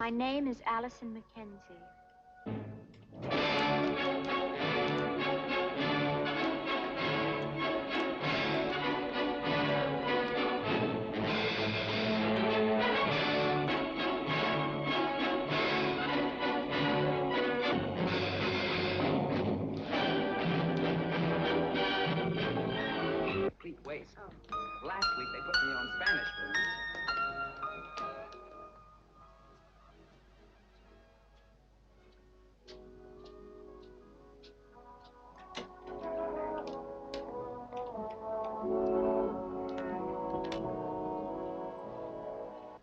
My name is Allison Mackenzie. Last week they put me on Spanish blues.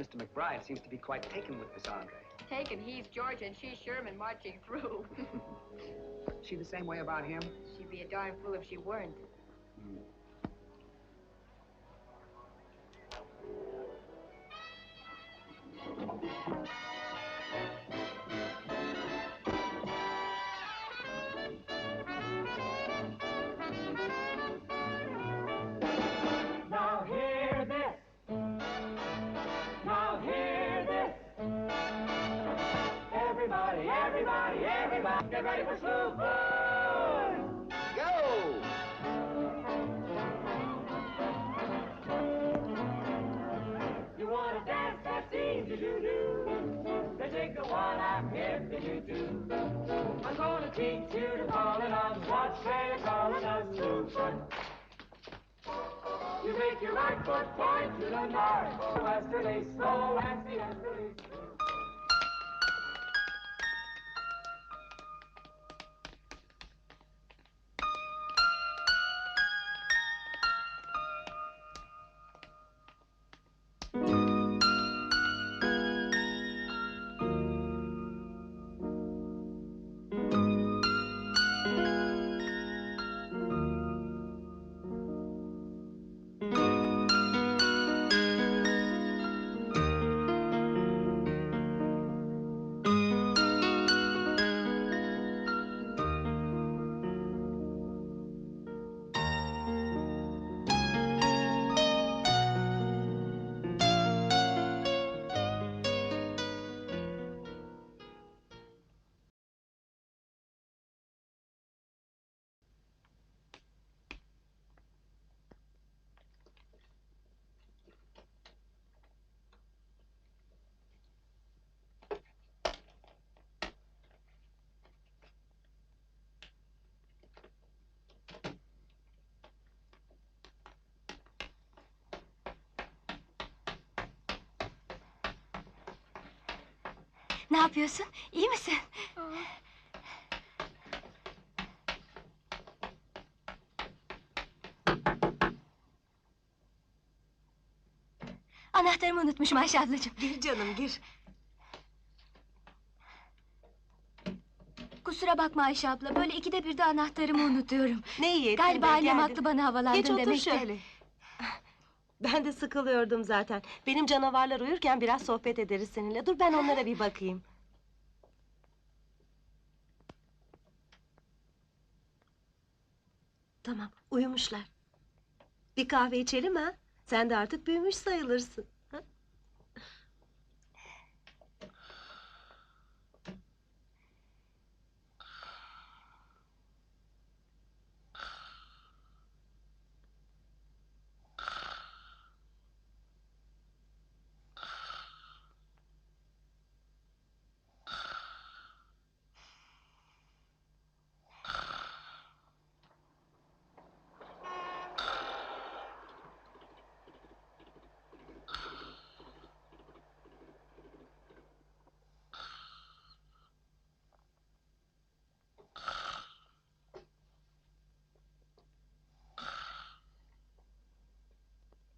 Mr. McBride seems to be quite taken with Miss Andre. Taken, he's Georgia and she's Sherman marching through. She the same way about him? She'd be a darn fool if she weren't. Now Everybody, everybody, everybody, get ready for Sloop. Go! You wanna dance? That's easy to do. Then take the one I'm here for you do. I'm gonna teach you to fall in love. What you calling us Sloop? You make your right foot point to the north, westerly, slow and easterly. Ne yapıyorsun? İyi misin? Anahtarımı unutmuşum Ayşe ablacığım. Gir canım gir. Kusura bakma Ayşe abla. Böyle ikide bir de anahtarımı unutuyorum. Ne iyi ettin Galiba de annem geldin. haklı bana havalandın Geç otur demek ki. şöyle. Ben de sıkılıyordum zaten. Benim canavarlar uyurken biraz sohbet ederiz seninle. Dur ben onlara bir bakayım. Tamam, uyumuşlar. Bir kahve içelim ha? Sen de artık büyümüş sayılırsın.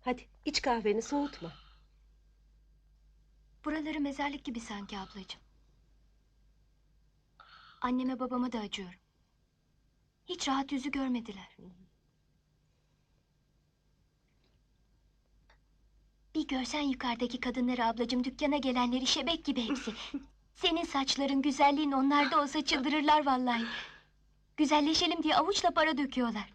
Hadi iç kahveni soğutma. Buraları mezarlık gibi sanki ablacığım. Anneme babama da acıyorum. Hiç rahat yüzü görmediler. Bir görsen yukarıdaki kadınları ablacığım dükkana gelenleri şebek gibi hepsi. Senin saçların güzelliğin onlarda olsa çıldırırlar vallahi. Güzelleşelim diye avuçla para döküyorlar.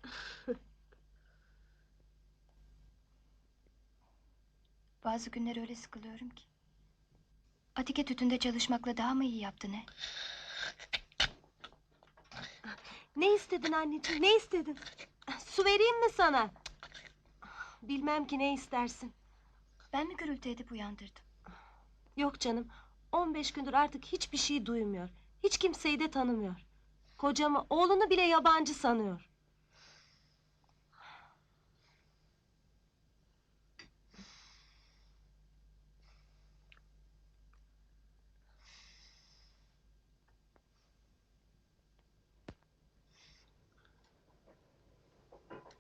Bazı günler öyle sıkılıyorum ki. Atike tütünde çalışmakla daha mı iyi yaptın he? Ne istedin anneciğim, ne istedin? Su vereyim mi sana? Bilmem ki ne istersin. Ben mi gürültü edip uyandırdım? Yok canım, 15 gündür artık hiçbir şey duymuyor. Hiç kimseyi de tanımıyor. Kocamı, oğlunu bile yabancı sanıyor.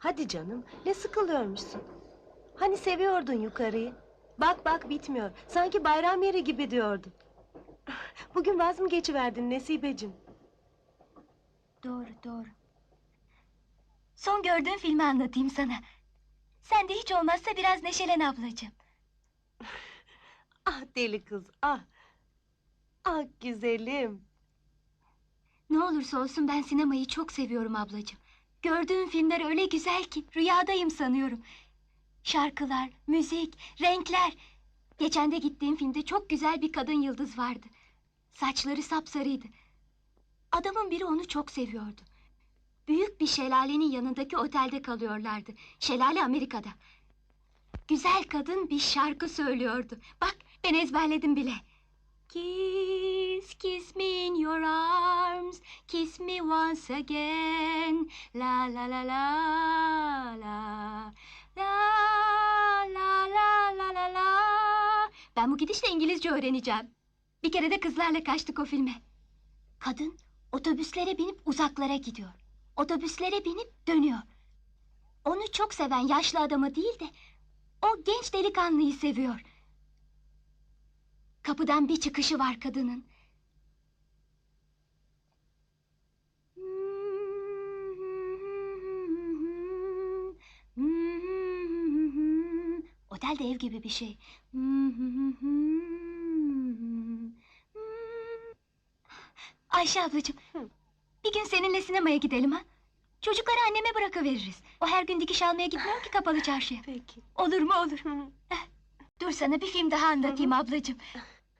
Hadi canım, ne sıkılıyormuşsun? Hani seviyordun yukarıyı? Bak bak bitmiyor. Sanki bayram yeri gibi diyordun. Bugün vaz mı geçiverdin Nesibeciğim? Doğru doğru. Son gördüğün filmi anlatayım sana. Sen de hiç olmazsa biraz neşelen ablacığım. Ah deli kız ah. Ah güzelim. Ne olursa olsun ben sinemayı çok seviyorum ablacığım. Gördüğüm filmler öyle güzel ki rüyadayım sanıyorum. Şarkılar, müzik, renkler. Geçen de gittiğim filmde çok güzel bir kadın yıldız vardı. Saçları sapsarıydı. Adamın biri onu çok seviyordu. Büyük bir şelalenin yanındaki otelde kalıyorlardı. Şelale Amerika'da. Güzel kadın bir şarkı söylüyordu. Bak ben ezberledim bile. Kiss, kiss me in your arms, kiss me once again. La la la la la. La la la la la la. Ben bu gidişle İngilizce öğreneceğim. Bir kere de kızlarla kaçtık o filme. Kadın otobüslere binip uzaklara gidiyor. Otobüslere binip dönüyor. Onu çok seven yaşlı adamı değil de o genç delikanlıyı seviyor. Kapıdan bir çıkışı var kadının. Otel de ev gibi bir şey. Ayşe ablacığım, bir gün seninle sinemaya gidelim ha? Çocukları anneme bırakıveririz. O her gün dikiş almaya gitmiyor ki kapalı çarşıya. Peki. Olur mu olur. Dur sana bir film daha anlatayım ablacığım.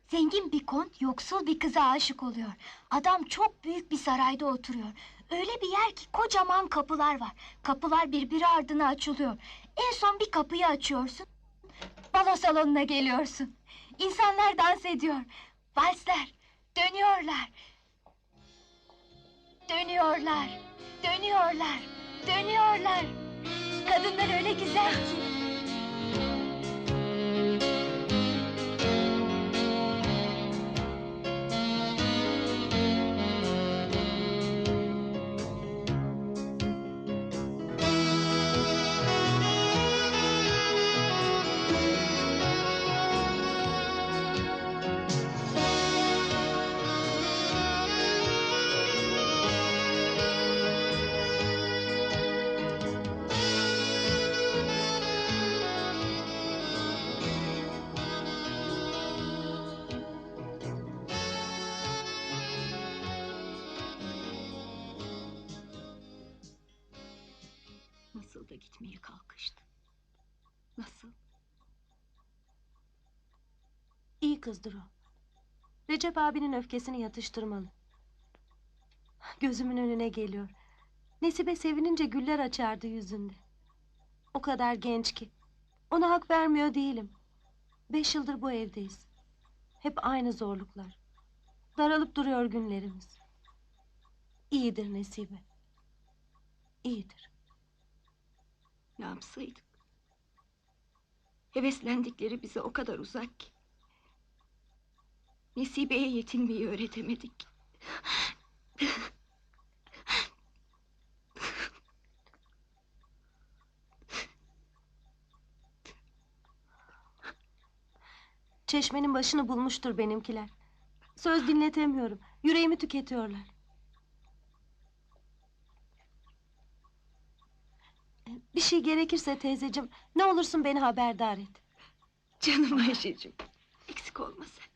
Zengin bir kont yoksul bir kıza aşık oluyor. Adam çok büyük bir sarayda oturuyor. Öyle bir yer ki kocaman kapılar var. Kapılar birbiri ardına açılıyor. En son bir kapıyı açıyorsun. Balo salonuna geliyorsun. İnsanlar dans ediyor. Valsler. Dönüyorlar. Dönüyorlar. Dönüyorlar. Dönüyorlar. Kadınlar öyle güzel ki. Kızdır o. Recep abinin öfkesini yatıştırmalı. Gözümün önüne geliyor. Nesibe sevinince güller açardı yüzünde. O kadar genç ki. Ona hak vermiyor değilim. Beş yıldır bu evdeyiz. Hep aynı zorluklar. Daralıp duruyor günlerimiz. İyidir Nesibe. İyidir. Ne yapsaydık? Heveslendikleri bize o kadar uzak ki. Nesibe'ye yetinmeyi öğretemedik. Çeşmenin başını bulmuştur benimkiler. Söz dinletemiyorum. Yüreğimi tüketiyorlar. Bir şey gerekirse teyzeciğim, ne olursun beni haberdar et. Canım Ayşe'cim, eksik olma sen.